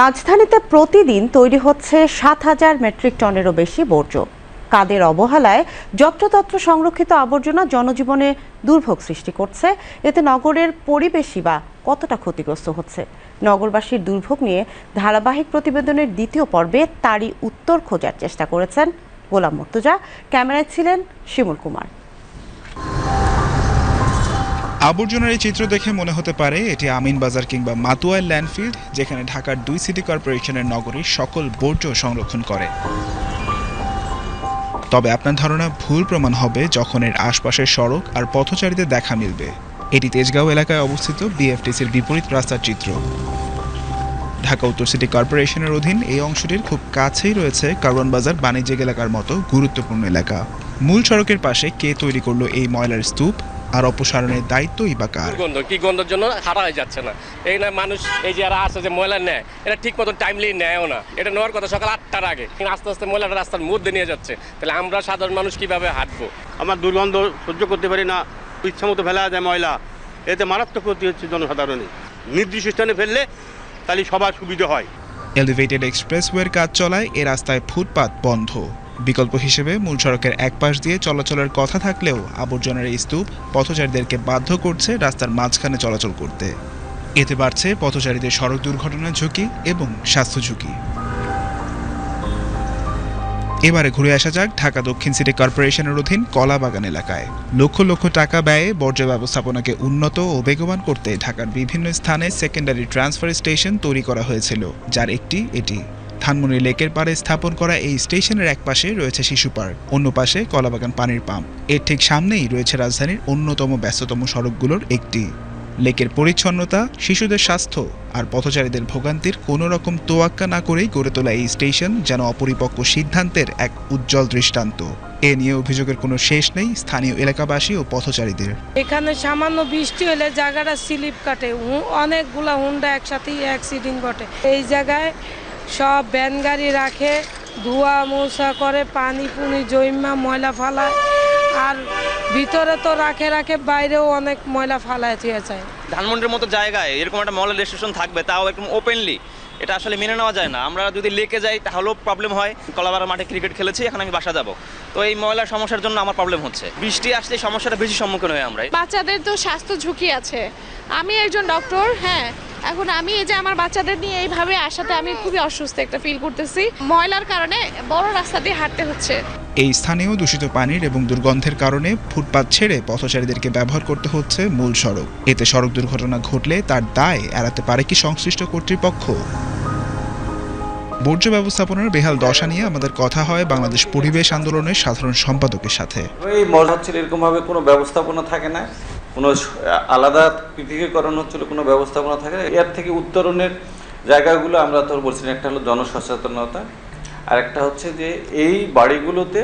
রাজধানীতে প্রতিদিন তৈরি হচ্ছে সাত হাজার মেট্রিক টনেরও বেশি বর্জ্য। কাদের অবহেলায় যত্রতত্র সংরক্ষিত আবর্জনা জনজীবনে দুর্ভোগ সৃষ্টি করছে। এতে নগরের পরিবেশই বা কতটা ক্ষতিগ্রস্ত হচ্ছে? নগরবাসীর দুর্ভোগ নিয়ে ধারাবাহিক প্রতিবেদনের দ্বিতীয় পর্বে তারই উত্তর খোঁজার চেষ্টা করেছেন গোলাম মর্তুজা। ক্যামেরায় ছিলেন শিমুল কুমার। আবর্জনার এই চিত্র দেখে মনে হতে পারে এটি আমিন বাজার কিংবা মাতুয়াইল ল্যান্ডফিল্ড, যেখানে ঢাকার দুই সিটি কর্পোরেশনের নগরীর সকল বর্জ্য সংরক্ষণ করে। তবে আপনার ধারণা ভুল প্রমাণ হবে যখন এর আশপাশের সড়ক আর পথচারীদের দেখা মিলবে। এটি তেজগাঁও এলাকায় অবস্থিত বিএফটিসির বিপরীত রাস্তার চিত্র। ঢাকা উত্তর সিটি কর্পোরেশনের অধীন এই অংশটির খুব কাছেই রয়েছে কারওয়ান বাজার বাণিজ্যিক এলাকার মতো গুরুত্বপূর্ণ এলাকা। মূল সড়কের পাশে কে তৈরি করল এই ময়লার স্তূপ? আর অপসারণের দায়িত্বই বা কার? গন্ধ কি গন্ধের জন্য হারা হয়ে যাচ্ছে না। এই না মানুষ এই যে যারা আসে যে ময়লা নেয় এটা ঠিক মতো টাইমলি নেয়ও না। এটা নেওয়ার কথা সকাল আটটার আগে। কিন্তু আস্তে আস্তে ময়লাটা রাস্তার মধ্যে নিয়ে যাচ্ছে। তাহলে আমরা সাধারণ মানুষ কীভাবে হাঁটবো? আমার দুর্গন্ধ সহ্য করতে পারি না। ইচ্ছা মতো ফেলা যায় ময়লা। এতে মারাত্মক ক্ষতি হচ্ছে জনসাধারণের। নির্দিষ্ট স্থানে ফেললে তাহলে সবার সুবিধা হয়। এলিভেটেড এক্সপ্রেসওয়ের কাজ চলায় এ রাস্তায় ফুটপাত বন্ধ। বিকল্প হিসেবে মূল সড়কের এক পাশ দিয়ে চলাচলের কথা থাকলেও আবর্জনার এই স্তূপ পথচারীদেরকে বাধ্য করছে রাস্তার মাঝখানে চলাচল করতে। এতে বাড়ছে পথচারীদের সড়ক দুর্ঘটনার ঝুঁকি এবং স্বাস্থ্য ঝুঁকি। এবারে ঘুরে আসা যাক ঢাকা দক্ষিণ সিটি কর্পোরেশনের অধীন কলাবাগান এলাকায়। লক্ষ লক্ষ টাকা ব্যয়ে বর্জ্য ব্যবস্থাপনাকে উন্নত ও বেগবান করতে ঢাকার বিভিন্ন স্থানে সেকেন্ডারি ট্রান্সফার স্টেশন তৈরি করা হয়েছিল, যার একটি এটি। ধানমন্ডি লেকের পাড়ে স্থাপন করা এই স্টেশনের এক পাশে রয়েছে শিশু পার্ক, অন্য পাশে কলাবাগান পানির পাম্প। এর ঠিক সামনেই রয়েছে রাজধানীর অন্যতম ব্যস্ততম সড়কগুলোর একটি। লেকের পরিচ্ছন্নতা, শিশুদের স্বাস্থ্য আর পথচারীদের ভোগান্তির কোনো রকম তোয়াক্কা না করেই গড়ে তোলা এই স্টেশন যেন অপরিপক্ক সিদ্ধান্তের এক উজ্জ্বল দৃষ্টান্ত। এ নিয়ে অভিযোগের কোনো শেষ নেই স্থানীয় এলাকাবাসী ও পথচারীদের। এখানে সামান্য বৃষ্টি হলে জায়গাটা স্লিপ কাটে। অনেকগুলা হুন্ডা একসাথেই অ্যাক্সিডেন্ট ঘটে। এই জায়গায় সব ভ্যান গাড়ি রাখে ধোয়া মোছা করে পানি পুনি জৈমা ময়লা ফালায়। আর ভিতরে তো রাখে রাখে বাইরেও অনেক ময়লা ফালায় দিয়ে যায় ধানমন্ডির মতো জায়গায় এরকম একটা ময়লা রেজিস্ট্রেশন থাকবে তাও একদম ওপেনলি এটা আসলে মেনে নেওয়া যায় না। আমরা যদি লেকে যাই তাহলেও প্রবলেম হয়। কলাবাড়া মাঠে ক্রিকেট খেলেছি এখন আমি বাসা যাব। তো এই ময়লার সমস্যার জন্য আমার প্রবলেম হচ্ছে। বৃষ্টি আসলে সমস্যাটা বেশি সম্মুখীন হয় আমরা বাচ্চাদের তো স্বাস্থ্য ঝুঁকি আছে। আমি একজন ডক্টর হ্যাঁ। এখন আমি এই যে আমার বাচ্চাদের নিয়ে এইভাবে আসাতে আমি খুবই অসুস্থ একটা ফিল করতেছি। ময়লার কারণে বড় রাস্তা দিয়ে হাঁটতে হচ্ছে। এই স্থানেও দূষিত পানির এবং দুর্গন্ধের কারণে ফুটপাত ছেড়ে পথচারীদেরকে ব্যবহার করতে হচ্ছে মূল সড়ক। এতে সড়ক দুর্ঘটনা ঘটলে তার দায় এড়াতে পারে কি সংশ্লিষ্ট কর্তৃপক্ষ? বর্জ্য ব্যবস্থাপনার বেহাল দশা নিয়ে আমাদের কথা হয় বাংলাদেশ পরিবেশ আন্দোলনের সাধারণ সম্পাদকের সাথে। এই মল হচ্ছিল এরকমভাবে কোনো ব্যবস্থাপনা থাকে না। কোনো আলাদা পৃথকীকরণ হচ্ছিল, কোনো ব্যবস্থাপনা থাকে এর থেকে উত্তরণের জায়গাগুলো আমরা তো বলছি একটা হলো জনসচেতনতা আর একটা হচ্ছে যে এই বাড়িগুলোতে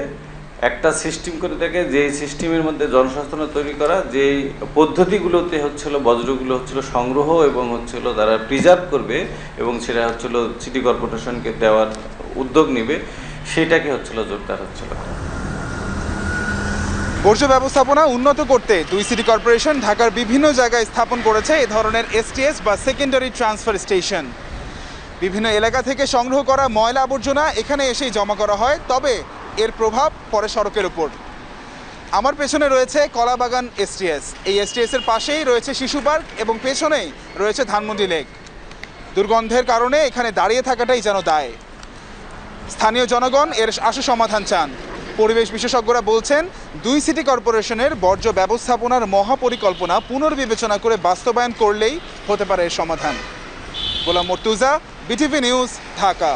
একটা সিস্টেম করে থাকে যে সিস্টেমের মধ্যে জনসচেতনতা তৈরি করা, যেই পদ্ধতিগুলোতে হচ্ছিল, বজ্রগুলো হচ্ছিল সংগ্রহ এবং হচ্ছিল তারা প্রিজার্ভ করবে এবং সেটা হচ্ছিল সিটি কর্পোরেশনকে দেওয়ার উদ্যোগ নেবে, সেটাকে হচ্ছিল জোরদার হচ্ছিল। বর্জ্য ব্যবস্থাপনা উন্নত করতে দুই সিটি কর্পোরেশন ঢাকার বিভিন্ন জায়গায় স্থাপন করেছে এ ধরনের এসটিএস বা সেকেন্ডারি ট্রান্সফার স্টেশন। বিভিন্ন এলাকা থেকে সংগ্রহ করা ময়লা আবর্জনা এখানে এসেই জমা করা হয়, তবে এর প্রভাব পরে সড়কের উপর। আমার পেছনে রয়েছে কলাবাগান এসটিএস। এই এসটিএস এর পাশেই রয়েছে শিশু পার্ক এবং পেছনেই রয়েছে ধানমন্ডি লেক। দুর্গন্ধের কারণে এখানে দাঁড়িয়ে থাকাটাই যেন দায়। স্থানীয় জনগণ এর আশু সমাধান চান। পরিবেশ বিশেষজ্ঞরা বলছেন, দুই সিটি কর্পোরেশনের বর্জ্য ব্যবস্থাপনার মহাপরিকল্পনা পুনর্বিবেচনা করে বাস্তবায়ন করলেই হতে পারে সমাধান। Golam Murtuza, BTV news, Dhaka.